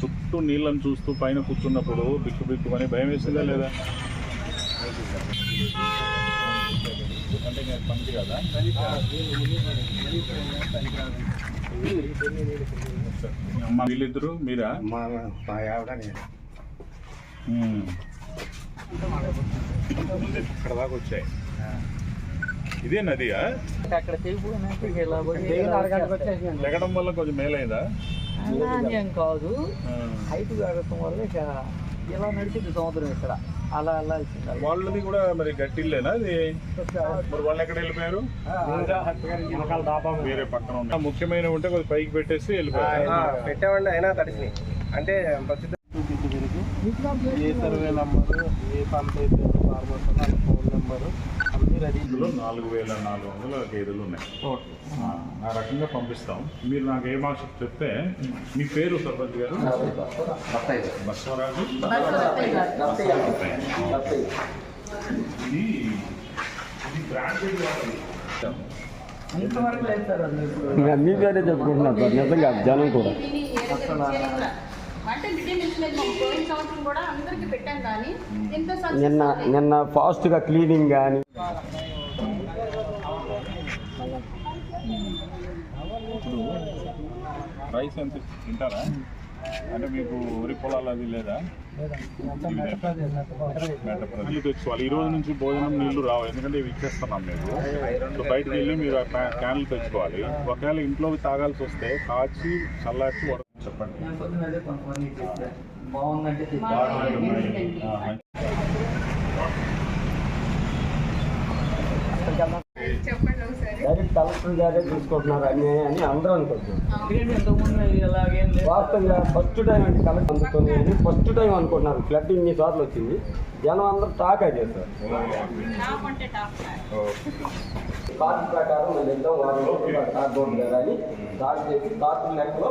చుట్టూ నీళ్ళని చూస్తూ పైన కూర్చున్నప్పుడు బిక్కు బిక్కు అని భయం వేసిందా లేదా? వీళ్ళిద్దరు మీరా? ఇక్కడ దాకా వచ్చాయి. ఇదే నదియా? అక్కడ వల్ల కొంచెం మేలైందా? నాణ్యం కాదు. హైట్ పెరగటం వల్ల ఇక ఇలా నడిచింది సముద్రం ఇక్కడ. అలా వెళ్ళాల్సింది అలా. వాళ్ళది కూడా మరి గట్టిల్లేనా అది? మరి వాళ్ళు ఎక్కడ వెళ్ళిపోయారు? వేరే పక్కన ముఖ్యమైన ఉంటే కొద్దిగా పైకి పెట్టేసి వెళ్ళిపోయారు. పెట్టామండి అయినా తడిసినాయి. అంటే ప్రస్తుతం ఏ సర్వే నంబరు ఏ పంట ఫార్మర్స్ వాళ్ళ ఫోన్ నెంబరు. ఇందులో నాలుగు వేల నాలుగు వందల గేదెలు ఉన్నాయి. ఆ, ఆ రకంగా పంపిస్తాం. మీరు నాకు ఏ భాష చెప్తే మీ పేరు సర్పంచ్ గారు? బస్వరాజు. ఇది ఇది బ్రాండెడ్ ఇంతవరకు లేదు సార్ అది ఇప్పుడు. మీ పేరే చెప్పుకుంటున్నారు సార్. నిజంగా జనం కూడా. నిన్న. నిన్న ఫాస్ట్గా క్లీనింగ్ కానీ రైస్ ఎంత తింటారా? అంటే మీకు వరి పొలాలు అది లేదా? నీళ్ళు తెచ్చుకోవాలి ఈ రోజు నుంచి భోజనం నీళ్ళు రావు ఎందుకంటే ఇవి ఇచ్చేస్తున్నాం మేము. సో బయటకు వెళ్ళి మీరు క్యాన్లు తెచ్చుకోవాలి. ఒకవేళ ఇంట్లో తాగాల్సి వస్తే కాచి చల్లార్చి వడ- కలెక్టర్ గారే చూసుకుంటున్నారు అన్యాయం అని అందరూ అనుకుంటున్నారు. వాస్తవంగా ఫస్ట్ టైం అంటే కలెక్టర్ అందుతుంది అని ఫస్ట్ టైం అనుకుంటున్నారు. ఫ్లడ్ ఇన్ని సార్లు వచ్చింది. జనం అందరూ టాక్ చేస్తారు పార్టీ ప్రకారం మేము ఇద్దాం వారం రోజులు కదా అని టాక్ చేసి లెక్కలో